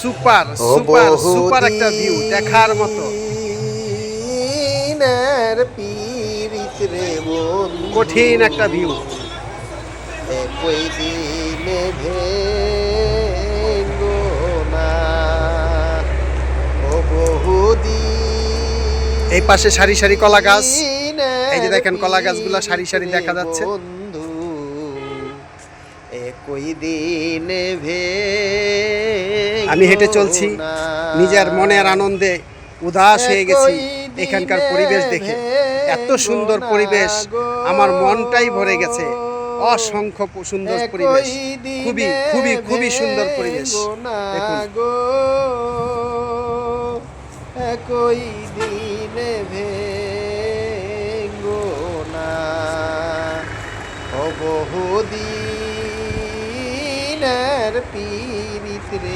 Super super super একটা view দেখার মতো। রে কঠিন একটা ভিউ এই পাশে সারি সারি কলা গাছ। এই যে দেখেন কলা গাছগুলা সারি সারি দেখা যাচ্ছে। বন্ধু। একই দিনে ভে আমি হেঁটে চলছি। নিজের মনের আনন্দে উদাস হয়ে গেছি। এখানকার পরিবেশ দেখে। এত সুন্দর পরিবেশ। আমার মনটাই ভরে গেছে। অসংখ্য সুন্দর পরিবেশ। খুবই খুবই খুবই সুন্দর পরিবেশ। একই দিনে ভেঙ্গো না। ও বহুদিনের পীড়িত রে